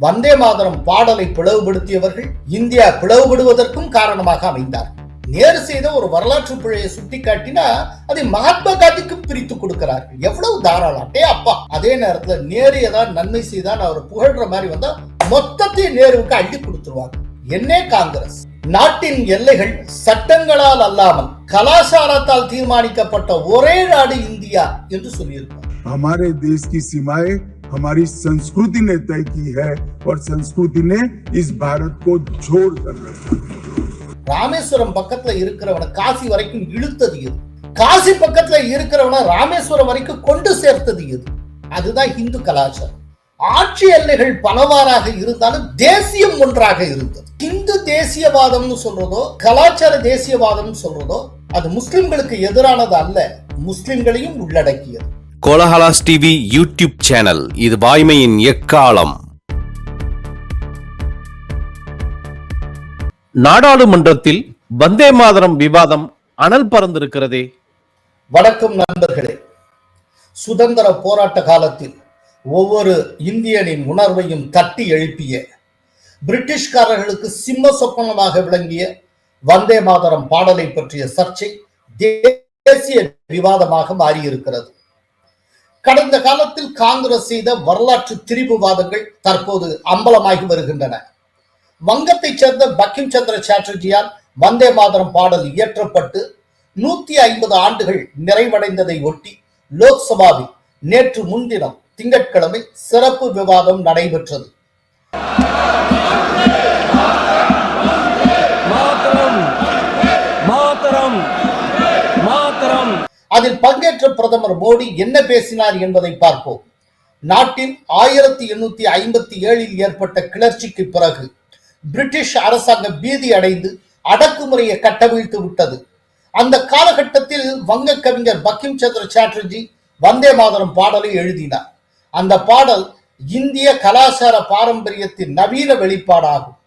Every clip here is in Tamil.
வந்தே மாதரம் பாடலை பிளவுபடுத்தியவர்கள் இந்தியா பிளவுபடுவதற்கும் காரணமாக அமைந்தார் நேரு செய்த ஒரு வரலாற்று பிழையை சுட்டிக்காட்டினா அதை மகாத்மா காந்திக்கும் பிரித்து கொடுக்கிறார்கள் எவ்வளவு தாராளம் டே அப்பா அதே நேரத்துல நேரு ஏதாவது நன்மை செய்தான் அவர் புகழ்ற மாதிரி வந்தா மொத்தத்தையும் நேருவுக்கு அள்ளி கொடுத்துருவாங்க என்னே காங்கிரஸ் நாட்டின் எல்லைகள் சட்டங்களால் அல்லாமல் கலாச்சாரத்தால் தீர்மானிக்கப்பட்ட ஒரே நாடு இந்தியா என்று சொல்லியிருப்பார் हमारे देश की सीमाएं हमारी संस्कृति ने तय की है और संस्कृति ने इस भारत को जोड़ कर रखा है। ராமேஸ்வரம் பக்கத்துல இருக்கிறவனை காசி வரைக்கும் இழுத்தது எது காசி பக்கத்துல இருக்கிறவனை ராமேஸ்வரம் வரைக்கும் கொண்டு சேர்த்தது எது அதுதான் இந்து கலாச்சாரம் ஆட்சி எல்லைகள் பலவாறாக இருந்தாலும் தேசியம் ஒன்றாக இருந்தது இந்து தேசியவாதம்னு சொல்றதோ கலாச்சார தேசியவாதம்னு சொல்றதோ அது முஸ்லிம்களுக்கு எதிரானது அல்ல முஸ்லிம்களையும் உள்ளடக்கியது Kolahalas TV YouTube channel. இது வாய்மையின் எக்காலம். நாடாளுமன்றத்தில் வந்தே மாதரம் விவாதம் அனல் பறந்திருக்கிறதே. வணக்கம் நண்பர்களே. சுதந்திர போராட்ட காலத்தில் ஒவ்வொரு இந்தியனின் உணர்வையும் தட்டி எழுப்பிய பிரிட்டிஷ்காரர்களுக்கு சிம்ம சொப்பனமாக விளங்கிய வந்தே மாதரம் பாடலை பற்றிய சர்ச்சை தேசிய விவாதமாக மாறியிருக்கிறது. கடந்த காலத்தில் காங்கிரஸ் செய்த வரலாற்று திரிபுவாதங்கள் தற்போது அம்பலமாகி வருகின்றன. வங்கத்தைச் சேர்ந்த பக்கிம் சந்திர சாட்டர்ஜியால் வந்தே மாதரம் பாடல் இயற்றப்பட்டு நூத்தி ஐம்பது ஆண்டுகள் நிறைவடைந்ததை ஒட்டி லோக்சபாவில் நேற்று முன்தினம் திங்கட்கிழமை சிறப்பு விவாதம் நடைபெற்றது. அதில் பங்கேற்ற பிரதமர் மோடி என்ன பேசினார் என்பதை பார்ப்போம். நாட்டில் ஆயிரத்தி எண்ணூத்தி ஐம்பத்தி ஏழில் ஏற்பட்ட கிளர்ச்சிக்கு பிறகு பிரிட்டிஷ் அரசாங்கம் பீதி அடைந்து அடக்குமுறையை கட்டவிழ்த்து விட்டது. அந்த காலகட்டத்தில் வங்க கவிஞர் பக்கிம் சந்திர சாட்டர்ஜி வந்தே மாதரம் பாடலை எழுதினார். அந்த பாடல் இந்திய கலாச்சார பாரம்பரியத்தின் நவீன வெளிப்பாடாகும்.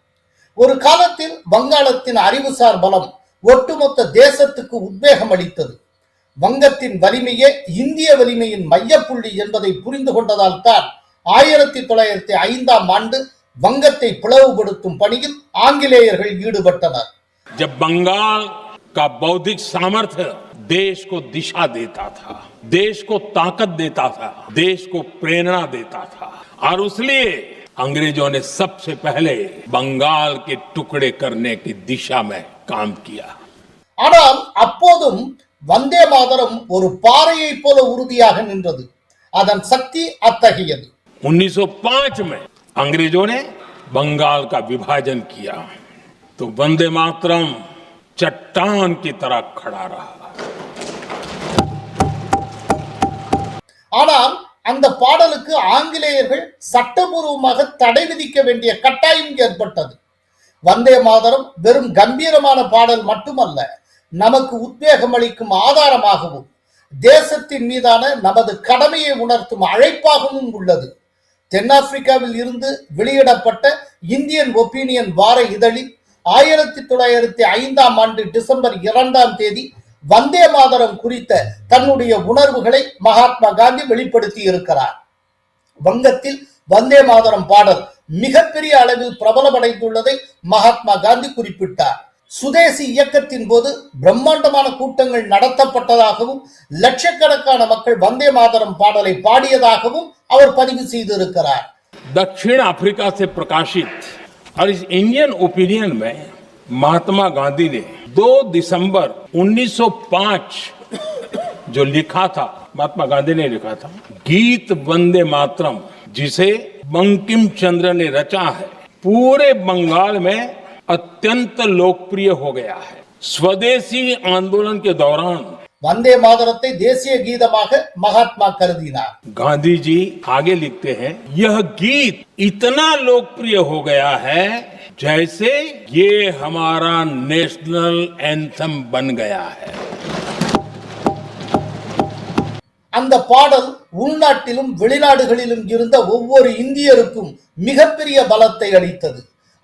ஒரு காலத்தில் வங்காளத்தின் அறிவுசார் பலம் ஒட்டுமொத்த தேசத்துக்கு உத்வேகம் அளித்தது. வங்கத்தின் வலிமையே இந்திய வலிமையின் மையப்புள்ளி என்பதை புரிந்து கொண்டதால் தான் ஆயிரத்தி தொள்ளாயிரத்தி ஐந்தாம் ஆண்டு வங்கத்தை பிளவுபடுத்தும் பணியில் ஆங்கிலேயர்கள் ஈடுபட்டனர் जब बंगाल का बौद्धिक सामर्थ्य देश को दिशा देता था देश को ताकत देता था देश को प्रेरणा देता था और इसलिए अंग्रेजों ने सबसे पहले बंगाल के टुकड़े करने की दिशा में काम किया ஆனால் அப்போதும் வந்தே மாதரம் ஒரு பாறையைப் போல உறுதியாக நின்றது அதன் சக்தி அத்தகையது 1905 में अंग्रेजों ने बंगाल का विभाजन किया तो वंदे मातरम चट्टान की तरह खड़ा रहा ஆனால் அந்த பாடலுக்கு ஆங்கிலேயர்கள் சட்டபூர்வமாக தடை விதிக்க வேண்டிய கட்டாயம் ஏற்பட்டது வந்தே மாதரம் வெறும் கம்பீரமான பாடல் மட்டுமல்ல நமக்கு உத்வேகம் அளிக்கும் ஆதாரமாகவும் தேசத்தின் மீதான நமது கடமையை உணர்த்தும் அழைப்பாகவும் உள்ளது. தென்னாப்பிரிக்காவில் இருந்து வெளியிடப்பட்ட இந்தியன் ஒப்பீனியன் வார இதழில் ஆயிரத்தி தொள்ளாயிரத்தி ஐந்தாம் ஆண்டு டிசம்பர் இரண்டாம் தேதி வந்தே மாதரம் குறித்த தன்னுடைய உணர்வுகளை மகாத்மா காந்தி வெளிப்படுத்தி இருக்கிறார் வங்கத்தில் வந்தே மாதரம் பாடல் மிகப்பெரிய அளவில் பிரபலமடைந்துள்ளதை மகாத்மா காந்தி குறிப்பிட்டார். சுதேசி இயக்கத்தின் போது பிரம்மாண்டமான கூட்டங்கள் நடத்தப்பட்டதாகவும் லட்சக்கணக்கான மக்கள் வந்தே மாதரம் பாடலை பாடியதாகவும் அவர் பதிவு செய்திருக்கிறார் दक्षिण अफ्रीका से प्रकाशित और इस इंडियन ओपिनियन में महात्मा गांधी ने 2 दिसंबर 1905 जो लिखा था महात्मा गांधी ने लिखा था गीत वंदे मातरम जिसे बंकिम चंद्र ने रचा है पूरे बंगाल में अत्यंत लोकप्रिय हो गया है स्वदेशी आंदोलन के दौरान வந்தே மாதரத்தை தேசிய கீதமாக மகாத்மா கருதினார் गांधी जी आगे लिखते हैं यह गीत इतना लोकप्रिय हो गया है जैसे ये हमारा नेशनल एंथम बन गया है அந்த பாடல் உள்நாட்டிலும் வெளிநாடுகளிலும் இருந்த ஒவ்வொரு இந்தியருக்கும் மிகப்பெரிய பலத்தை அளித்தது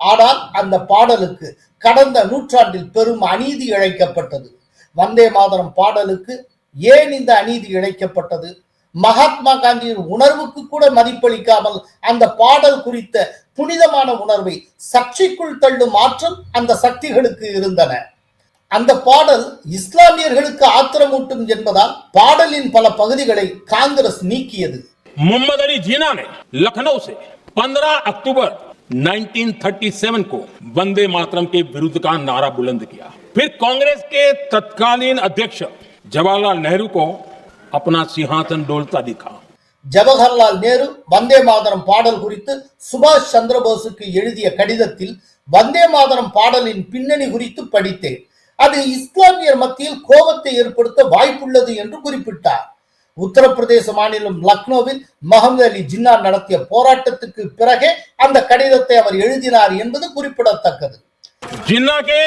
ஆனால் அந்த பாடலுக்கு கடந்த நூற்றாண்டில் பெரும் அநீதி இழைக்கப்பட்டது. வந்தே மாதரம் பாடலுக்கு ஏன் இந்த அநீதி இழைக்கப்பட்டது? மகாத்மா காந்தியின் உணர்வுக்கு கூட மதிப்பளிக்காமல் அந்த பாடல் குறித்த புனிதமான உணர்வை சர்ச்சைக்குள் தள்ளும் ஆற்றல் அந்த சக்திகளுக்கு இருந்தன. அந்த பாடல் இஸ்லாமியர்களுக்கு ஆத்திரமூட்டும் என்பதால் பாடலின் பல பகுதிகளை காங்கிரஸ் நீக்கியது. முகமது ஜீனா லக்னோ 15 அக்டோபர் 1937 को वंदे मातरम के विरुद्ध का नारा बुलंद किया फिर कांग्रेस के तत्कालीन अध्यक्ष जवाहरलाल नेहरू को अपना सिंहासन डोलता दिखा ஜவஹர்லால் நேரு வந்தே மாதரம் பாடல் குறித்து சுபாஷ் சந்திரபோஸுக்கு எழுதிய கடிதத்தில் வந்தே மாதரம் பாடலின் பின்னணி குறித்து படித்தேன் அது இஸ்லாமியர் மத்தியில் கோபத்தை ஏற்படுத்த வாய்ப்புள்ளது என்று குறிப்பிட்டார் உத்தரப்பிரதேச மாநிலம் லக்னோவில் முகமது அலி ஜின்னா நடத்திய போராட்டத்துக்கு பிறகே அந்த கடிதத்தை அவர் எழுதினார் என்பது குறிப்பிடத்தக்கது जिन्ना के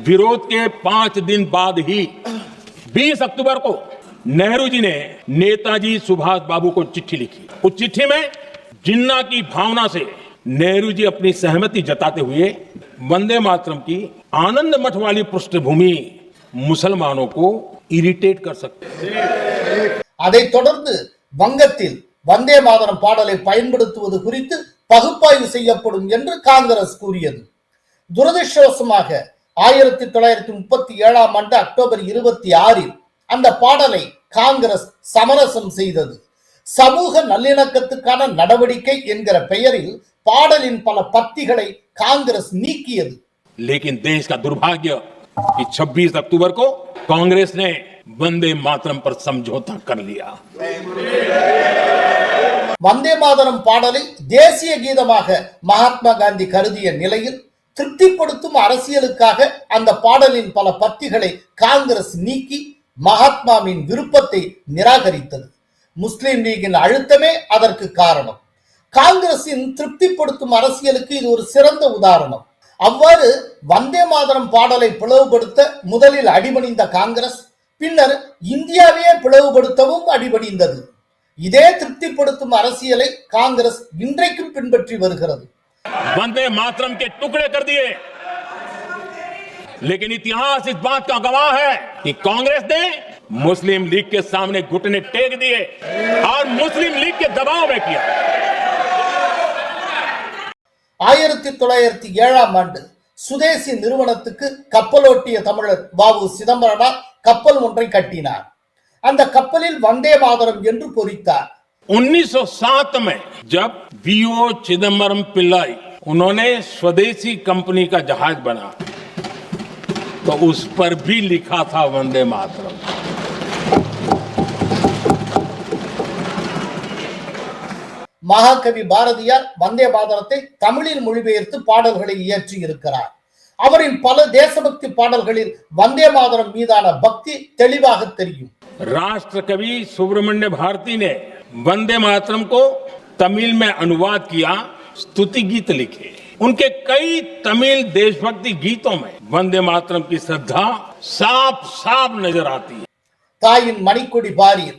विरोध के पांच दिन बाद ही 20 अक्टूबर को नेहरू जी ने नेताजी सुभाष बाबू को चिट्ठी लिखी उस चिट्ठी में जिन्ना की भावना से नेहरू जी अपनी सहमति जताते हुए वंदे मातरम की आनंद मठ वाली पृष्ठभूमि मुसलमानों को इरिटेट कर सकते हैं அதைத் தொடர்ந்து வங்கத்தில் வந்தே மாதரம் பாடலை பயன்படுத்துவது குறித்து பகுப்பாய்வு செய்யப்படும் என்று காங்கிரஸ் கூறியது. துரதிருஷ்டவசமாக ஆயிரத்தி தொள்ளாயிரத்தி முப்பத்தி ஏழாம் ஆண்டு அக்டோபர் இருபத்தி ஆறில் அந்த பாடலை காங்கிரஸ் சமரசம் செய்தது. சமூக நல்லிணக்கத்துக்கான நடவடிக்கை என்கிற பெயரில் பாடலின் பல பத்திகளை காங்கிரஸ் நீக்கியது. லேக்கின் தேஷ் துர்பாகிய कि 26 अक्टूबर को कांग्रेस ने वंदे मातरम पर समझौता कर लिया வந்தே மாதரம் பாடலை தேசிய கீதமாக மகாத்மா காந்தி கருதிய நிலையில் திருப்திப்படுத்தும் அரசியலுக்காக அந்த பாடலின் பல பத்திகளை காங்கிரஸ் நீக்கி மகாத்மாவின் விருப்பத்தை நிராகரித்தது முஸ்லிம் லீகின் அழுத்தமே அதற்கு காரணம் காங்கிரசின் திருப்திப்படுத்தும் அரசியலுக்கு இது ஒரு சிறந்த உதாரணம் அவ்வாறு வந்தே மாதரம் பாடலை பிளவுபடுத்த முதலில் அடிபணிந்த காங்கிரஸ் பின்னர் இந்தியாவையே பிளவுபடுத்தவும் அடிபணிந்தது இதே திருப்திப்படுத்தும் அரசியலை காங்கிரஸ் இன்றைக்கும் பின்பற்றி வருகிறது वंदे मातरम के टुकड़े कर दिए लेकिन इतिहास इस बात का गवाह है कि कांग्रेस ने मुस्लिम लीग के सामने घुटने टेक दिए और मुस्लिम लीग के दबाव में किया ஆயிரத்தி தொள்ளாயிரத்தி ஏழாம் ஆண்டு சுதேசி நிறுவனத்துக்கு கப்பலோட்டிய தமிழர் வாவு சிதம்பரனார் கப்பல் ஒன்றை கட்டினார் அந்த கப்பலில் வந்தே மாதரம் என்று பொறித்தார் 1907 में जब वीओ चिदम्बरम पिल्लाई उन्होंने स्वदेशी कंपनी का जहाज बना तो उस पर भी लिखा था वंदे मातरम மகாகவி பாரதியார் வந்தே மாதரத்தை தமிழில் மொழிபெயர்த்து பாடல்களை இயற்றி இருக்கிறார் அவரின் பல தேசபக்தி பாடல்களில் வந்தே மாதரம் மீதான பக்தி தெளிவாக தெரியும் राष्ट्र कवि सुब्रमण्य भारती ने वंदे मातरम को तमिल में अनुवाद किया स्तुति गीत लिखे उनके कई तमिल देशभक्ति गीतों में वंदे मातरम की श्रद्धा साफ साफ नजर आती है தாயின் மணிக்கொடி பாரீர்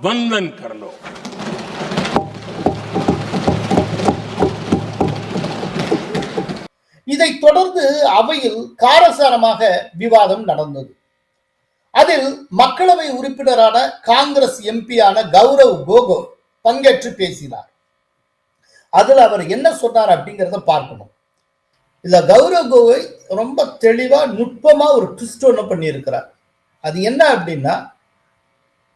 वंदन कर लो இதைத் தொடர்ந்து அவையில் காரசாரமாக விவாதம் நடந்தது அதில் மக்களவை உறுப்பினரான காங்கிரஸ் எம்பியான கௌரவ் கோகோய் பங்கேற்று பேசினார் அதுல அவர் என்ன சொன்னார் அப்படிங்கிறத பார்க்கணும் இதுல கௌரவ் கோகோய் ரொம்ப தெளிவா நுட்பமா ஒரு ட்விஸ்ட் ஒன்று பண்ணியிருக்கிறார் அது என்ன அப்படின்னா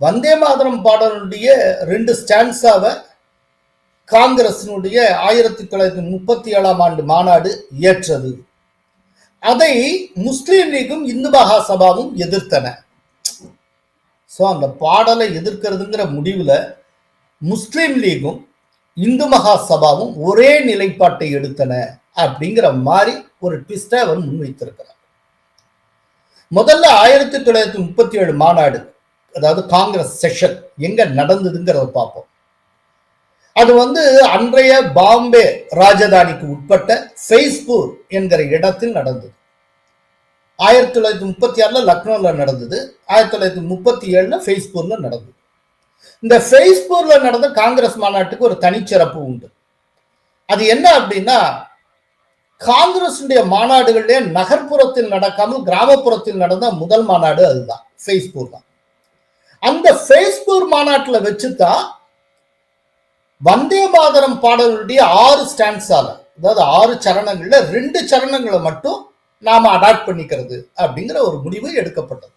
வந்தே மாதரம் பாடலுடைய ரெண்டு ஸ்டான்ஸாவை காங்கிரசினுடைய ஆயிரத்தி தொள்ளாயிரத்தி முப்பத்தி ஏழாம் ஆண்டு மாநாடு இயற்றது. அதை முஸ்லீம் லீகும் இந்து மகா சபாவும் எதிர்த்தன. ஸோ அந்த பாடலை எதிர்க்கிறதுங்கிற முடிவில் முஸ்லீம் லீகும் இந்து மகா சபாவும் ஒரே நிலைப்பாட்டை எடுத்தன அப்படிங்கிற மாதிரி ஒரு ட்விஸ்டை அவர் முன்வைத்திருக்கிறார். முதல்ல ஆயிரத்தி தொள்ளாயிரத்தி முப்பத்தி ஏழு மாநாடு அதாவது காங்கிரஸ் செஷன் எங்க நடந்ததுங்கிறத பார்ப்போம். அது வந்து அன்றைய பாம்பே ராஜதானிக்கு உட்பட்ட ஃபெய்ஸ்பூர் என்கிற இடத்தில் நடந்தது. ஆயிரத்தி தொள்ளாயிரத்தி முப்பத்தி ஆறில் லக்னோவில் நடந்தது. ஆயிரத்தி தொள்ளாயிரத்தி முப்பத்தி ஏழில் ஃபேஸ்பூரில் நடந்தது. இந்த ஃபேஸ்பூரில் நடந்த காங்கிரஸ் மாநாட்டுக்கு ஒரு தனிச்சிறப்பு உண்டு. அது என்ன அப்படின்னா காங்கிரசுடைய மாநாடுகளிலே நகர்ப்புறத்தில் நடக்காமல் கிராமப்புறத்தில் நடந்த முதல் மாநாடு அதுதான் ஃபெய்ஸ்பூர் தான் அந்த ஃபேஸ்பூர் மாநாட்டில் வச்சுதான் வந்தே மாதரம் பாடலுடைய ஆறு ஸ்டான்ஸால அதாவது ஆறு சரணங்கள்ல ரெண்டு சரணங்களை மட்டும் நாம அடாப்ட் பண்ணிக்கிறது அப்படிங்கிற ஒரு முடிவு எடுக்கப்பட்டது.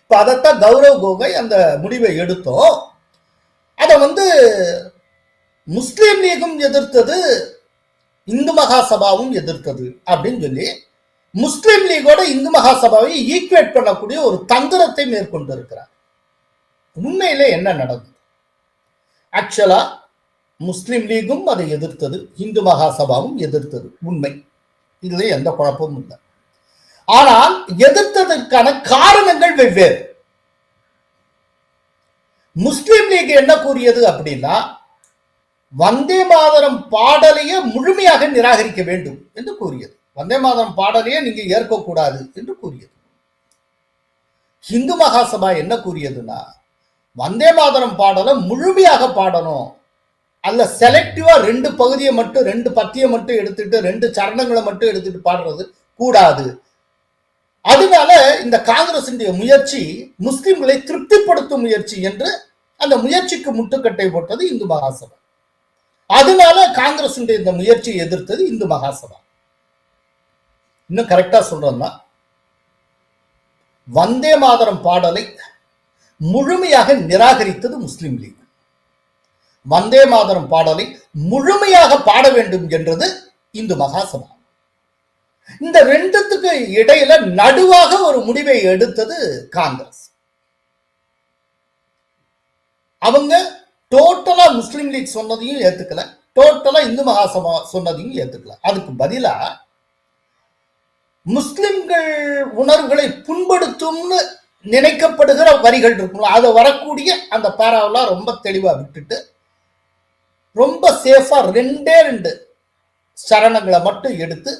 இப்ப அதைத்தான் கௌரவ் கோகை அந்த முடிவை எடுத்தோம். அதை வந்து முஸ்லீம் லீகும் எதிர்த்தது இந்து மகாசபாவும் எதிர்த்தது அப்படின்னு சொல்லி முஸ்லீம் லீகோட இந்து மகாசபாவை ஈக்குவேட் பண்ணக்கூடிய ஒரு தந்திரத்தை மேற்கொண்டு இருக்கிறார் உண்மையிலே என்ன நடந்தது? ஆக்சுவலா முஸ்லிம் லீகும் அதை எதிர்த்தது இந்து மகாசபாவும் எதிர்த்தது. உண்மை. இதுல எந்த குழப்பமும் இல்லை. ஆனால் எதிர்த்ததற்கான காரணங்கள் வெவ்வேறு. முஸ்லிம் லீக் என்ன கூறியது அப்படின்னா வந்தே மாதரம் பாடலையே முழுமையாக நிராகரிக்க வேண்டும் என்று கூறியது. வந்தே மாதரம் பாடலையே நீங்க ஏற்கக்கூடாது என்று கூறியது. இந்து மகாசபா என்ன கூறியதுன்னா வந்தே மாதரம் பாடலை முழுமையாக பாடணும். அல்ல செலக்டிவா ரெண்டு பகுதியை மட்டும் ரெண்டு பத்தியை மட்டும் எடுத்துட்டு ரெண்டு சரணங்களை மட்டும் எடுத்துட்டு பாடுறது கூடாது. அதனால இந்த காங்கிரசினுடைய முயற்சி முஸ்லிம்களை திருப்திப்படுத்தும் முயற்சி என்று அந்த முயற்சிக்கு முட்டுக்கட்டை போட்டது இந்து மகாசபா. அதனால காங்கிரசினுடைய இந்த முயற்சியை எதிர்த்தது இந்து மகாசபா. இன்னும் கரெக்டா சொல்றோம்னா வந்தே மாதரம் பாடலை முழுமையாக நிராகரித்தது முஸ்லிம் லீக். வந்தே மாதரம் பாடலை முழுமையாக பாட வேண்டும் என்றது இந்து மகாசபா. இந்த ரெண்டுத்துக்கு இடையில நடுவாக ஒரு முடிவை எடுத்தது காங்கிரஸ். அவங்க டோட்டலா முஸ்லிம் லீக் சொன்னதையும் ஏத்துக்கல டோட்டலா இந்து மகாசபா சொன்னதையும் ஏத்துக்கல. அதுக்கு பதிலா முஸ்லிம்கள் உணர்வுகளை புண்படுத்தும்னு நினைக்கப்படுகிற வரிகள் இருக்கும்ல அது வரக்கூடிய அந்த பேராவெல்லாம் ரொம்ப தெளிவாக விட்டுட்டு ரொம்ப சேஃபாக ரெண்டே ரெண்டு சரணங்களை மட்டும் எடுத்து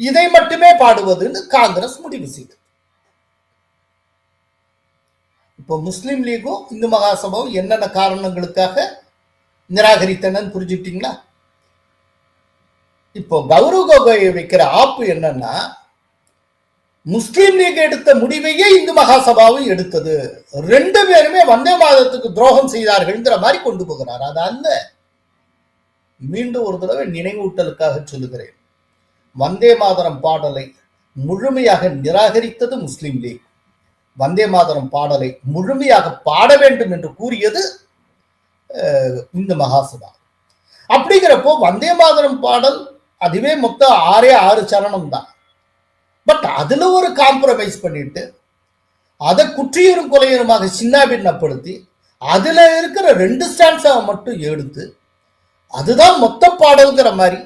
இதை மட்டுமே பாடுவதுன்னு காங்கிரஸ் முடிவு செய்தது இப்போ முஸ்லீம் லீகும் இந்து மகாசபாவும் என்னென்ன காரணங்களுக்காக நிராகரித்தனன்னு புரிஞ்சுக்கிட்டீங்களா? இப்போ கௌரவ கோகோய் வைக்கிற ஆப்பு என்னன்னா முஸ்லீம் லீக் எடுத்த முடிவையே இந்து மகாசபாவும் எடுத்தது. ரெண்டு பேருமே வந்தே மாதத்துக்கு துரோகம் செய்தார்கள்ங்கிற மாதிரி கொண்டு போகிறார். அது அல்ல. மீண்டும் ஒரு தடவை நினைவூட்டலுக்காக சொல்லுகிறேன். வந்தே மாதரம் பாடலை முழுமையாக நிராகரித்தது முஸ்லீம் லீக். வந்தே மாதரம் பாடலை முழுமையாக பாட வேண்டும் என்று கூறியது அஹ், இந்து மகாசபா. அப்படிங்கிறப்போ வந்தே மாதரம் பாடல் அதுவே மொத்தம் ஆறே ஆறு சரணம் தான் பட் அதுல ஒரு காம்ப்ரமைஸ் பண்ணிட்டு அதை குற்றியரும் கொலையருமாக சின்னாபின்னப்படுத்தி அதுல இருக்கிற ரெண்டு ஸ்டான்ஸாக மட்டும் எடுத்து அதுதான் மொத்த பாடல்கிற மாதிரி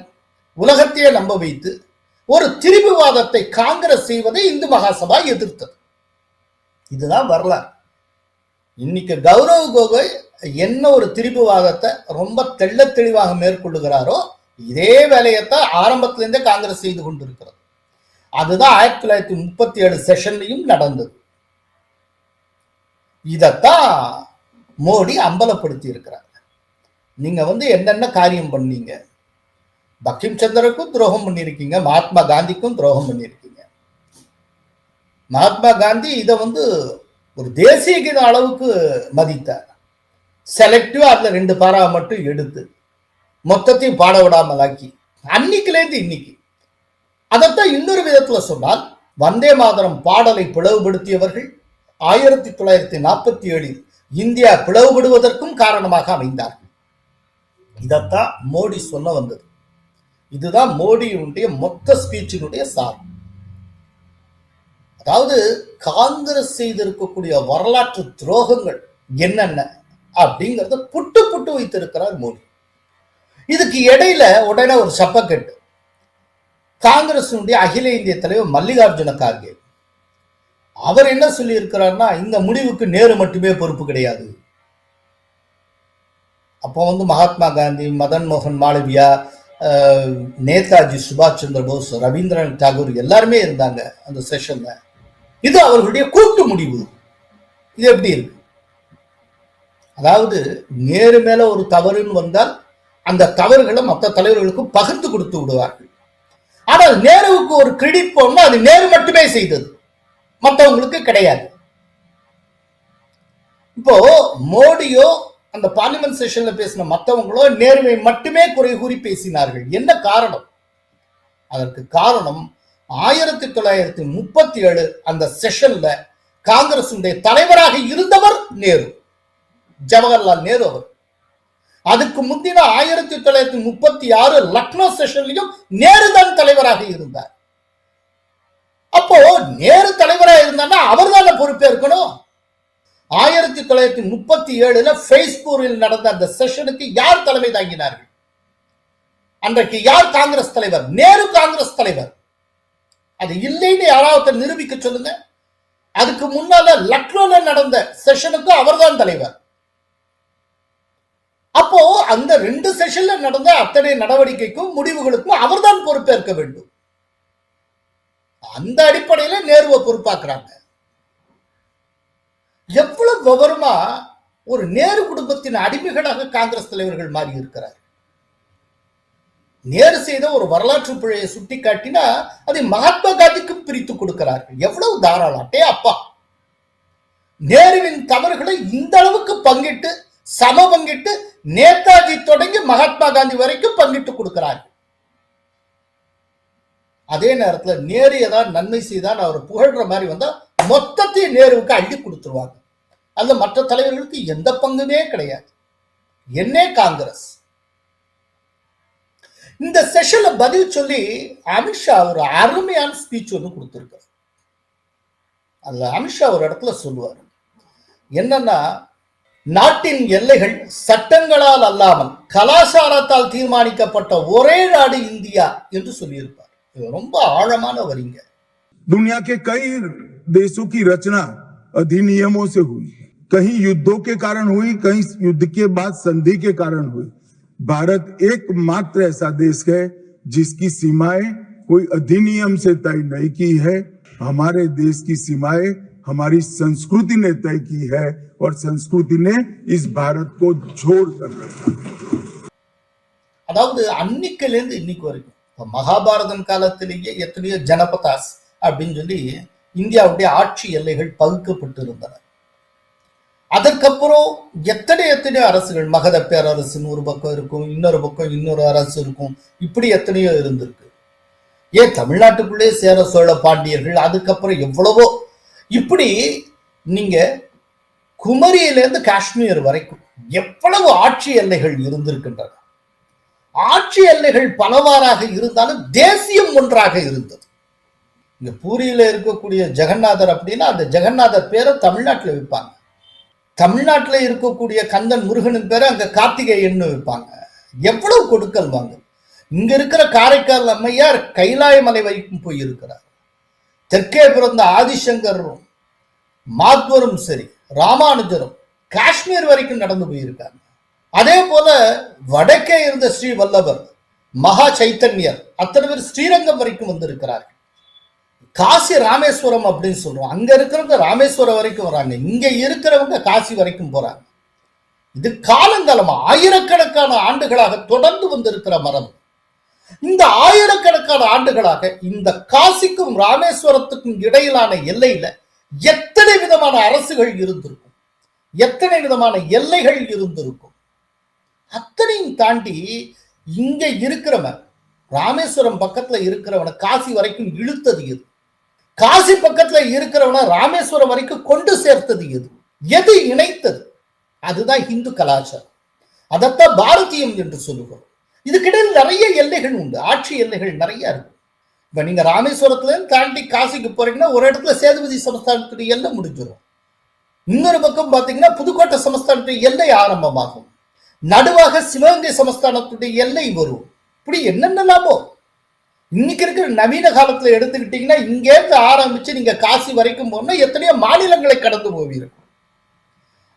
உலகத்தையே நம்ப வைத்து ஒரு திரிபுவாதத்தை காங்கிரஸ் செய்வதை இந்து மகாசபா எதிர்த்தது. இதுதான் வரலாறு. இன்னைக்கு கௌரவ் கோகோய் என்ன ஒரு திரிபுவாதத்தை ரொம்ப தெள்ள தெளிவாக மேற்கொள்ளுகிறாரோ இதே வேலையைத்தான் ஆரம்பத்திலிருந்தே காங்கிரஸ் செய்து கொண்டிருக்கிறது. அதுதான் ஆயிரத்தி தொள்ளாயிரத்தி முப்பத்தி ஏழு செஷன்லையும் நடந்தது. இதைத்தான் மோடி அம்பலப்படுத்தி இருக்கிறார் நீங்க வந்து என்னென்ன காரியம் பண்ணீங்க? பக்கிம் சந்திரக்கும் துரோகம் பண்ணியிருக்கீங்க மகாத்மா காந்திக்கும் துரோகம் பண்ணியிருக்கீங்க. மகாத்மா காந்தி இதை வந்து ஒரு தேசிய கீத அளவுக்கு மதித்தார். செலக்டிவா அதில் ரெண்டு பாரா மட்டும் எடுத்து மொத்தத்தையும் பாட விடாமல் ஆக்கி அன்னைக்குலேருந்து இன்னைக்கு அதைத்தான் இன்னொரு விதத்துல சொன்னால் வந்தே மாதரம் பாடலை பிளவுபடுத்தியவர்கள் ஆயிரத்தி தொள்ளாயிரத்தி நாற்பத்தி ஏழில் இந்தியா பிளவுபடுவதற்கும் காரணமாக அமைந்தார்கள். இதைத்தான் மோடி சொல்ல வந்தது. இதுதான் மோடியினுடைய மொத்த ஸ்பீச்சினுடைய சார். அதாவது காங்கிரஸ் செய்திருக்கக்கூடிய வரலாற்று துரோகங்கள் என்னென்ன அப்படிங்கிறத புட்டு புட்டு வைத்திருக்கிறார் மோடி. இதுக்கு இடையில உடனே ஒரு சப்பக்கெட்டு. காங்கிரசினுடைய அகில இந்திய தலைவர் மல்லிகார்ஜுன கார்கே அவர் என்ன சொல்லியிருக்கிறார்னா இந்த முடிவுக்கு நேரு மட்டுமே பொறுப்பு கிடையாது. அப்போ வந்து மகாத்மா காந்தி மதன் மோகன் மாளவியா அஹ், நேதாஜி சுபாஷ் சந்திர போஸ் ரவீந்திரநாத் தாகூர் எல்லாருமே இருந்தாங்க அந்த செஷன்ல. இது அவர்களுடைய கூட்டு முடிவு. இது எப்படி இருக்கு? அதாவது நேரு மேல ஒரு தவறுன்னு வந்தால் அந்த தவறுகளை மற்ற தலைவர்களுக்கு பகிர்ந்து கொடுத்து விடுவார்கள். ஆனால் நேருவுக்கு ஒரு கிரெடிட் போனா அது நேரு மட்டுமே செய்தது. மற்றவங்களுக்கு கிடையாது. இப்போ மோடியோ அந்த பார்லிமெண்ட் செஷன்ல பேசின மற்றவங்களோ நேருவை மட்டுமே குறை கூறி பேசினார்கள். என்ன காரணம்? அதற்கு காரணம் ஆயிரத்தி தொள்ளாயிரத்தி முப்பத்தி ஏழு அந்த செஷன்ல காங்கிரசுடைய தலைவராக இருந்தவர் நேரு. ஜவஹர்லால் நேரு அவர். அதுக்கு முந்தின ஆயிரத்தி தொள்ளாயிரத்தி முப்பத்தி ஆறு லக்னோ செஷன்லயும் நேரு தான் தலைவராக இருந்தார். அப்போ நேரு தலைவராக இருந்தான்னா அவர் தானே பொறுப்பேற்கணும்? ஆயிரத்தி தொள்ளாயிரத்தி முப்பத்தி ஏழுல ஃபேஸ்பூரில் நடந்த அந்த செஷனுக்கு யார் தலைமை தாங்கினார்கள்? அன்றைக்கு யார் காங்கிரஸ் தலைவர்? நேரு காங்கிரஸ் தலைவர். அது இல்லைன்னு யாராவது நிரூபிக்க சொல்லுங்க. அதுக்கு முன்னால லக்னோல நடந்த செஷனுக்கு அவர்தான் தலைவர். அப்போ அந்த ரெண்டு செஷன்ல நடந்த அத்தனை நடவடிக்கைக்கும் முடிவுகளுக்கும் அவர்தான் பொறுப்பேற்க வேண்டும். அந்த அடிப்படையில நேருவை பொறுப்பாக்குறாங்க. எவ்வளவு விவரமா ஒரு நேரு குடும்பத்தின் அடிமைகளாக காங்கிரஸ் தலைவர்கள் மாறி இருக்கிறார் நேரு செய்த ஒரு வரலாற்று பிழையை சுட்டி காட்டினா அதை மகாத்மா காந்திக்கும் பிரித்து கொடுக்கிறார்கள். எவ்வளவு தாராளம். அப்பா. நேருவின் தவறுகளை இந்த அளவுக்கு பங்கிட்டு சம பங்கிட்டு நேதாஜி தொடங்கி மகாத்மா காந்தி வரைக்கும் பங்கிட்டு கொடுக்கிறார்கள் அதே நேரத்துல நேரு ஏதாவது நன்மை செய்தான் அவர் புகழ்ற மாதிரி வந்தா மொத்தத்தையும் நேருவுக்கு அள்ளி கொடுத்துருவாங்க. அதுல மற்ற தலைவர்களுக்கு எந்த பங்குமே கிடையாது. என்னே காங்கிரஸ்? இந்த செஷன்ல பதில் சொல்லி அமித்ஷா ஒரு அருமையான ஸ்பீச் ஒன்று கொடுத்திருக்காரு. அதில் அமித்ஷா ஒரு இடத்துல சொல்லுவார். என்னன்னா நாட்டின் எல்லைகள் சட்டங்களால் அல்லாமல் கலாச்சாரத்தால் தீர்மானிக்கப்பட்ட ஒரே நாடு இந்தியா என்று சொல்லியிருப்பார் இது ரொம்ப ஆழமான வரிங்க दुनिया के कई देशों की रचना अधिनियमों से हुई है कहीं युद्धों के कारण हुई कहीं युद्ध के बाद संधि के कारण हुई भारत एकमात्र ऐसा देश है जिसकी सीमाएं कोई अधिनियम से तय नहीं की है हमारे देश की सीमाएं हमारी संस्कृति ने तय की है और संस्कृति ने इस भारत को जोड़ कर रखा है அதாவது அன்னைக்குல இருந்து இன்னைக்கு வரைக்கும் இப்ப மகாபாரதம் காலத்திலேயே எத்தனையோ ஜனபதாஸ் அப்படின்னு சொல்லி இந்தியாவுடைய ஆட்சி எல்லைகள் பகுக்கப்பட்டு இருந்தன அதற்கப்புறம் எத்தனை எத்தனையோ அரசுகள் மகத பேரரசுன்னு ஒரு பக்கம் இருக்கும் இன்னொரு பக்கம் இன்னொரு அரசு இருக்கும் இப்படி எத்தனையோ இருந்திருக்கு ஏன் தமிழ்நாட்டுக்குள்ளே சேர சோழ பாண்டியர்கள் அதுக்கப்புறம் எவ்வளவோ இப்படி நீங்க குமரியிலேருந்து காஷ்மீர் வரைக்கும் எவ்வளவு ஆட்சி எல்லைகள் இருந்திருக்கின்றன? ஆட்சி எல்லைகள் பலவாறாக இருந்தாலும் தேசியம் ஒன்றாக இருந்தது. இங்க பூரியில இருக்கக்கூடிய ஜெகநாதர் அப்படின்னா அந்த ஜெகநாதர் பேரை தமிழ்நாட்டுல வைப்பாங்க தமிழ்நாட்டுல இருக்கக்கூடிய கந்தன் முருகனின் பேரை அங்க கார்த்திகேயன்னு வைப்பாங்க எவ்வளவு கொடுக்கல் வாங்க. இங்க இருக்கிற காரைக்கால் அம்மையார் கைலாய மலை வரைக்கும் போயிருக்கிறார். தெற்கே பிறந்த ஆதிசங்கரும் மாத்வரும் சரி ராமானுஜரும் காஷ்மீர் வரைக்கும் நடந்து போயிருக்காங்க. அதே போல வடக்கே இருந்த ஸ்ரீ வல்லவர் மகா சைத்தன்யர் அத்தனை பேர் ஸ்ரீரங்கம் வரைக்கும் வந்திருக்கிறார்கள். காசி ராமேஸ்வரம் அப்படின்னு சொல்றோம். அங்க இருக்கிறவங்க ராமேஸ்வரம் வரைக்கும் வராங்க. இங்க இருக்கிறவங்க காசி வரைக்கும் போறாங்க. இது காலங்காலமா ஆயிரக்கணக்கான ஆண்டுகளாக தொடர்ந்து வந்திருக்கிற மரபு இந்த ஆயிரக்கணக்கான ஆண்டுகளாக இந்த காசிக்கும் ராமேஸ்வரத்துக்கும் இடையிலான எல்லையில எத்தனை விதமான அரசுகள் இருந்திருக்கும்? எத்தனை விதமான எல்லைகள் இருந்திருக்கும்? அத்தனையும் தாண்டி இங்க இருக்கிறவன் ராமேஸ்வரம் பக்கத்துல இருக்கிறவனை காசி வரைக்கும் இழுத்தது எது? காசி பக்கத்துல இருக்கிறவனை ராமேஸ்வரம் வரைக்கும் கொண்டு சேர்த்தது எது? எது இணைத்தது? அதுதான் இந்து கலாச்சாரம். அதைத்தான் பாரதியம் என்று சொல்லுகிறோம். இதுக்கிடையில் நிறைய எல்லைகள் உண்டு. ஆட்சி எல்லைகள் நிறைய இருக்கு. இப்ப நீங்க ராமேஸ்வரத்துலேருந்து தாண்டி காசிக்கு போறீங்கன்னா ஒரு இடத்துல சேதுபதி சமஸ்தானத்துடைய எல்லை முடிஞ்சிடும் இன்னொரு பக்கம் பார்த்தீங்கன்னா புதுக்கோட்டை சமஸ்தானத்துடைய எல்லை ஆரம்பமாகும். நடுவாக சிவகங்கை சமஸ்தானத்துடைய எல்லை வரும். இப்படி என்னென்னலாமோ இன்னைக்கு இருக்கிற நவீன காலத்துல எடுத்துக்கிட்டீங்கன்னா இங்கேருந்து ஆரம்பிச்சு நீங்க காசி வரைக்கும் போனா எத்தனையோ மாநிலங்களை கடந்து போவீர்கள்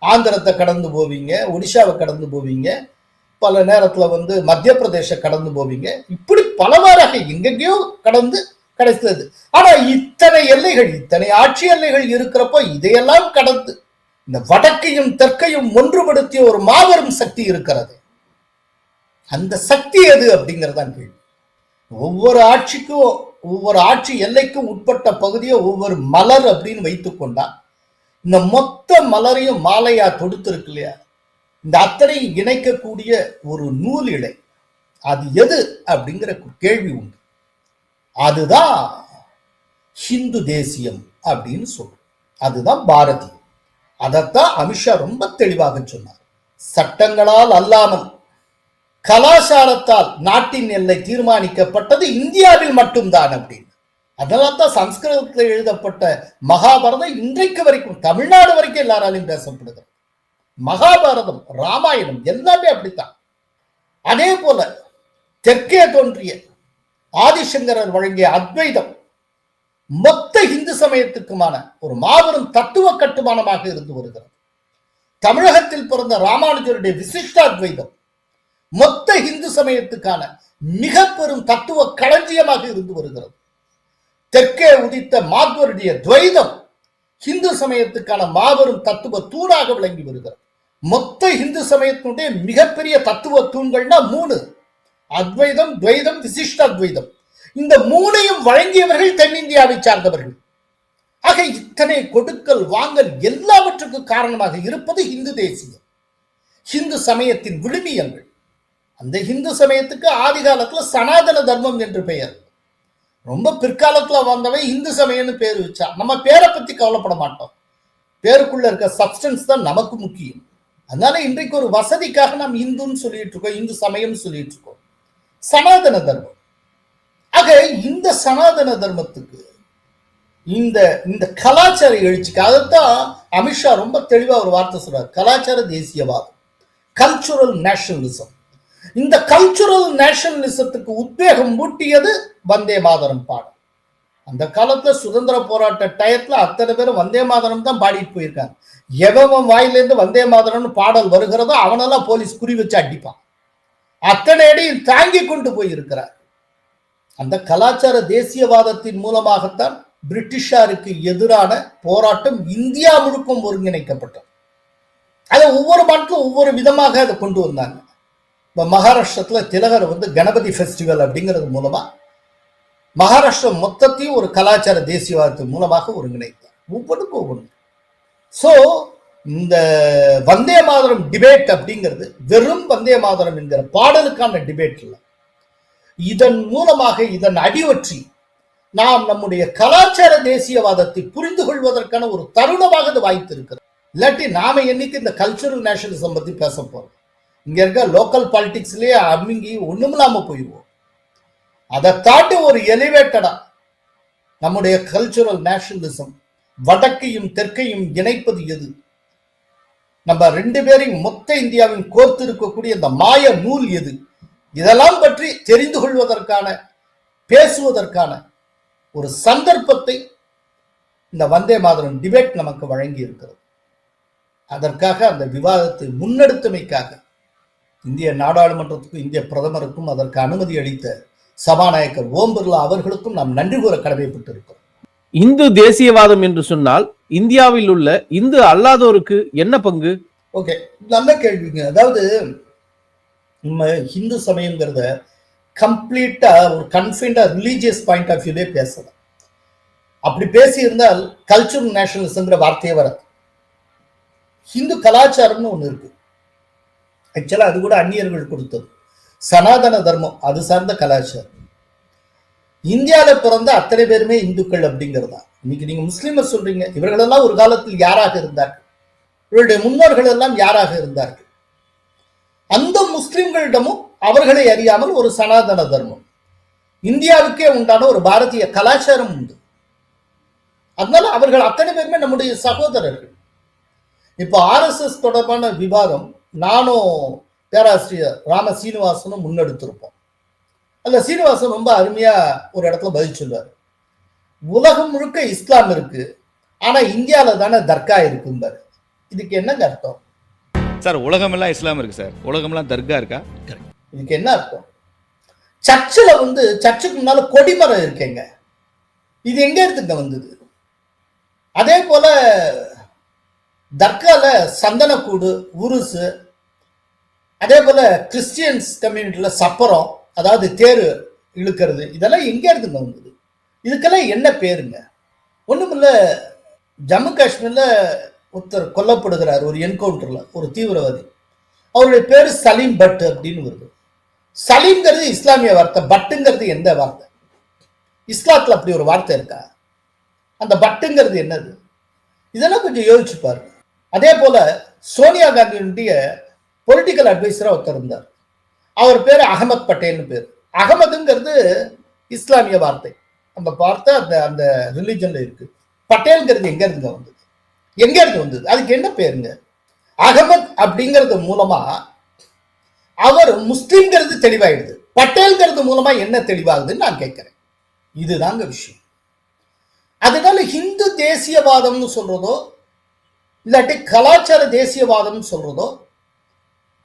ஆந்திரத்தை கடந்து போவீங்க ஒடிசாவை கடந்து போவீங்க. பல நேரத்துல வந்து மத்திய பிரதேச கடந்து போவீங்க. இப்படி பலவாறாக எங்கெங்கேயோ கடந்து கிடைத்தது. ஆனா இத்தனை எல்லைகள் இத்தனை ஆட்சி எல்லைகள் இருக்கிறப்போ இதையெல்லாம் கடந்து இந்த வடக்கையும் தெற்கையும் ஒன்றுபடுத்திய ஒரு மாபெரும் சக்தி இருக்கிறது. அந்த சக்தி எது அப்படிங்கறதான் கேள்வி. ஒவ்வொரு ஆட்சிக்கும் ஒவ்வொரு ஆட்சி எல்லைக்கும் உட்பட்ட பகுதியை ஒவ்வொரு மலர் அப்படின்னு வைத்துக்கொண்டா இந்த மொத்த மலரையும் மாலையா தொடுத்திருக்கு இல்லையா? இந்த அத்தனையும் இணைக்கக்கூடிய ஒரு நூல் இழை. அது எது அப்படிங்கிற கேள்வி உண்டு. அதுதான் ஹிந்து தேசியம் அப்படின்னு சொல்றோம். அதுதான் பாரதியம் அதைத்தான் அமித்ஷா ரொம்ப தெளிவாக சொன்னார். சட்டங்களால் அல்லாமல் கலாச்சாரத்தால் நாட்டின் எல்லை தீர்மானிக்கப்பட்டது இந்தியாவில் மட்டும்தான் அப்படின்னு. அதனால தான் சம்ஸ்கிருதத்தில் எழுதப்பட்ட மகாபாரதம் இன்றைக்கு வரைக்கும் தமிழ்நாடு வரைக்கும் எல்லாராலையும் பேசப்படுகிறது. மகாபாரதம் ராமாயணம் எல்லாமே அப்படித்தான். அதே போல தெற்கே தோன்றிய ஆதிசங்கரர் வழங்கிய அத்வைதம் மொத்த இந்து சமயத்துக்குமான ஒரு மாபெரும் தத்துவ கட்டுமானமாக இருந்து வருகிறது. தமிழகத்தில் பிறந்த ராமானுஜருடைய விசிஷ்டாத்வைதம் மொத்த இந்து சமயத்துக்கான மிக பெரும் தத்துவ களஞ்சியமாக இருந்து வருகிறது. தெற்கே உதித்த மாத்வருடைய துவைதம் இந்து சமயத்துக்கான மாபெரும் தத்துவ தூணாக விளங்கி வருகிறது. மொத்த இந்து சமயத்தினுடைய மிகப்பெரிய தத்துவ தூண்கள்னா மூணு. அத்வைதம் துவைதம் விசிஷ்ட அத்வைதம் இந்த மூணையும் வழங்கியவர்கள் தென்னிந்தியாவை சார்ந்தவர்கள். ஆக இத்தனை கொடுக்கல் வாங்கல் எல்லாவற்றுக்கும் காரணமாக இருப்பது இந்து தேசியம். இந்து சமயத்தின் விழுமியங்கள். அந்த இந்து சமயத்துக்கு ஆதிகாலத்தில் சனாதன தர்மம் என்று பெயர். ரொம்ப பிற்காலத்தில் வந்தவன் இந்து சமயம்னு பேர் வச்சா நம்ம பேரை பத்தி கவலைப்பட மாட்டோம். பேருக்குள்ள இருக்க சப்ஸ்டன்ஸ் தான் நமக்கு முக்கியம். அதனால இன்றைக்கு ஒரு வசதிக்காக நாம் இந்துன்னு சொல்லிட்டு இருக்கோம் இந்து சமயம் சொல்லிட்டு இருக்கோம். சனாதன தர்மம். ஆக இந்த சனாதன தர்மத்துக்கு இந்த இந்த கலாச்சார எழுச்சிக்கு அதைத்தான் அமித்ஷா ரொம்ப தெளிவா ஒரு வார்த்தை சொல்றாரு. கலாச்சார தேசியவாதம். கல்ச்சுரல் நேஷனலிசம் இந்த கல்ச்சுரல் நேஷனலிசத்துக்கு உத்வேகம் ஊட்டியது வந்தே மாதரம் பாடம் அந்த காலத்துல சுதந்திர போராட்ட டயத்துல அத்தனை பேரும் வந்தே மாதரம் தான் பாடிட்டு போயிருக்காங்க. எவன் வாயிலேருந்து வந்தே மாதரம்னு பாடல் வருகிறதோ அவனெல்லாம் போலீஸ் குறி வச்சு அடிப்பான். அத்தனை அடியும் தாங்கி கொண்டு போயிருக்கிறார். அந்த கலாச்சார தேசியவாதத்தின் மூலமாகத்தான் பிரிட்டிஷாருக்கு எதிரான போராட்டம் இந்தியா முழுக்கும் ஒருங்கிணைக்கப்பட்டது. அதை ஒவ்வொரு நாட்டிலும் ஒவ்வொரு விதமாக அதை கொண்டு வந்தாங்க. இப்போ மகாராஷ்டிரத்தில் திலகர் வந்து கணபதி ஃபெஸ்டிவல் அப்படிங்கிறது மூலமாக மகாராஷ்டிரம் மொத்தத்தையும் ஒரு கலாச்சார தேசியவாதத்தின் மூலமாக ஒருங்கிணைத்தார். ஒவ்வொன்றுக்கும் ஒவ்வொன்று. ஸோ இந்த வந்தே மாதரம் டிபேட் அப்படிங்கிறது வெறும் வந்தே மாதரம் என்கிற பாடலுக்கான டிபேட் இல்லை. இதன் மூலமாக இதன் அடிவற்றி நாம் நம்முடைய கலாச்சார தேசியவாதத்தை புரிந்து கொள்வதற்கான ஒரு தருணமாக அது வாய்த்து இருக்கிறது இல்லாட்டி நாம என்னைக்கு இந்த கல்ச்சுரல் நேஷனலிசம் பத்தி பேச போறோம்? இங்க இருக்க லோக்கல் பாலிடிக்ஸ்லயே அமுங்கி ஒண்ணுமில்லாம போயிடுவோம் அதை தாண்டி ஒரு எலிவேட்டடா நம்முடைய கல்ச்சுரல் நேஷனலிசம் வடக்கையும் தெற்கையும் இணைப்பது எது? நம்ம ரெண்டு பேரையும் மொத்த இந்தியாவின் கோர்த்து இருக்கக்கூடிய இந்த மாய நூல் எது? இதெல்லாம் பற்றி தெரிந்து கொள்வதற்கான பேசுவதற்கான ஒரு சந்தர்ப்பத்தை இந்த வந்தே மாதரம் டிபேட் நமக்கு வழங்கி இருக்கிறது அதற்காக அந்த விவாதத்தை முன்னெடுத்தமைக்காக இந்திய நாடாளுமன்றத்துக்கும் இந்திய பிரதமருக்கும் அதற்கு அனுமதி அளித்த சபாநாயகர் ஓம் பிர்லா அவர்களுக்கும் நாம் நன்றி கூற கடமைப்பட்டிருக்கிறோம். இந்து தேசியவாதம் என்று சொன்னால் இந்தியாவில் உள்ள இந்து அல்லாதோருக்கு என்ன பங்கு? ஓகே நல்ல கேள்விங்க. அதாவது நம்ம ஹிந்து சமயங்கிறத கம்ப்ளீட்டா ஒரு கன்ஃபைண்டா ரிலீஜியஸ் பாயிண்ட் ஆஃப் வியூலே பேசலாம். அப்படி பேசியிருந்தால் கல்ச்சுரல் நேஷனலிசம்ங்கிற வார்த்தையே வராது. ஹிந்து கலாச்சாரம்னு ஒன்று இருக்கு. ஆக்சுவலாக அது கூட அந்நியர்கள் கொடுத்தது. சனாதன தர்மம் அது சார்ந்த கலாச்சாரம். இந்தியாவில் பிறந்த அத்தனை பேருமே இந்துக்கள் அப்படிங்கிறதா இன்னைக்கு நீங்க முஸ்லீமை சொல்றீங்க இவர்களெல்லாம் ஒரு காலத்தில் யாராக இருந்தார்கள்? இவருடைய முன்னோர்கள் எல்லாம் யாராக இருந்தார்கள்? அந்த முஸ்லிம்களிடமும் அவர்களை அறியாமல் ஒரு சனாதன தர்மம். இந்தியாவுக்கே உண்டான ஒரு பாரதிய கலாச்சாரம் உண்டு. அதனால அவர்கள் அத்தனை பேருமே நம்முடைய சகோதரர்கள். இப்போ ஆர்எஸ்எஸ் தொடர்பான விவாதம் நானும் பேராசிரியர் ராம சீனிவாசனும் முன்னெடுத்திருப்போம். அல்ல சீனிவாசன் ரொம்ப அருமையா ஒரு இடத்துல பதில் சொல்லுவார். உலகம் முழுக்க இஸ்லாம் இருக்கு ஆனா இந்தியாவில தானே தர்கா இருக்கும்பாரு. இதுக்கு என்னங்க அர்த்தம்? சார் உலகமெல்லாம் இஸ்லாம் இருக்கு சார். உலகமெல்லாம் தர்கா இருக்கா? இதுக்கு என்ன அர்த்தம்? சர்ச்சில் வந்து சர்ச்சுக்கு முன்னால கொடிமரம் இருக்கேங்க. இது எங்க இருந்துங்க வந்தது? அதே போல தர்கால சந்தனக்கூடு உருசு அதே போல கிறிஸ்டியன்ஸ் கம்யூனிட்டியில் சப்பரம் அதாவது தேர் இழுக்கிறது இதெல்லாம் எங்கே இருந்துங்க வந்தது? இதுக்கெல்லாம் என்ன பேருங்க? ஒன்றுமில்ல ஜம்மு காஷ்மீரில் ஒருத்தர் கொல்லப்படுகிறார் ஒரு என்கவுண்டரில் ஒரு தீவிரவாதி. அவருடைய பேர் சலீம் பட் அப்படின்னு வருது. சலீம்ங்கிறது இஸ்லாமிய வார்த்தை பட்டுங்கிறது எந்த வார்த்தை? இஸ்லாத்தில் அப்படி ஒரு வார்த்தை இருக்கா? அந்த பட்டுங்கிறது என்னது? இதெல்லாம் கொஞ்சம் யோசிச்சு பாருங்க. அதே போல் சோனியா காந்தியினுடைய பொலிட்டிக்கல் அட்வைசராக ஒருத்தர் இருந்தார். அவர் பேர் அகமத் பட்டேல்னு பேர். அகமதுங்கிறது இஸ்லாமிய வார்த்தை. அந்த வார்த்தை அந்த அந்த ரிலிஜன்ல இருக்கு. பட்டேல்ங்கிறது எங்க இருந்து வந்தது? எங்க இருந்து வந்தது? அதுக்கு என்ன பேருங்க? அகமத் அப்படிங்கிறது மூலமா அவர் முஸ்லீம்ங்கிறது தெளிவாயிடுது. பட்டேல்ங்கிறது மூலமா என்ன தெளிவாகுதுன்னு நான் கேட்கிறேன். இதுதாங்க விஷயம். அதனால ஹிந்து தேசியவாதம்னு சொல்றதோ இல்லாட்டி கலாச்சார தேசியவாதம்னு சொல்றதோ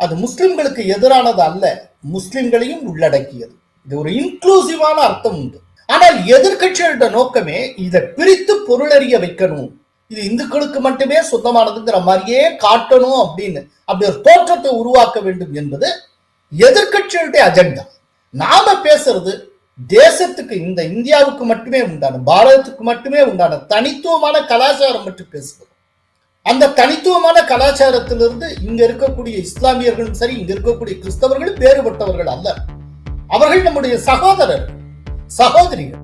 அது முஸ்லிம்களுக்கு எதிரானது அல்ல முஸ்லிம்களையும் உள்ளடக்கியது. இது ஒரு இன்க்ளூசிவான அர்த்தம் உண்டு. ஆனால் எதிர்க்கட்சிகளோட நோக்கமே இதை பிரித்து பொருளறிய வைக்கணும். இது இந்துக்களுக்கு மட்டுமே சொந்தமானதுங்கிற மாதிரியே காட்டணும் அப்படின்னு அப்படி ஒரு தோற்றத்தை உருவாக்க வேண்டும் என்பது எதிர்கட்சிகளுடைய அஜெண்டா. நாம பேசுறது தேசத்துக்கு இந்த இந்தியாவுக்கு மட்டுமே உண்டான பாரதத்துக்கு மட்டுமே உண்டான தனித்துவமான கலாச்சாரம் பற்றி பேசுகிறோம் அந்த தனித்துவமான கலாச்சாரத்திலிருந்து இங்க இருக்கக்கூடிய இஸ்லாமியர்களும் சரி இங்க இருக்கக்கூடிய கிறிஸ்தவர்களும் வேறுபட்டவர்கள் அல்ல. அவர்கள் நம்முடைய சகோதரர் சகோதரிகள்.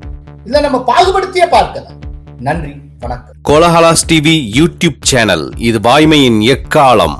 இதை நம்ம பாகுபடுத்தியே பார்க்கலாம். நன்றி வணக்கம். கோலஹலாஸ் டிவி யூடியூப் சேனல் இது வாய்மையின் எக்காலம்.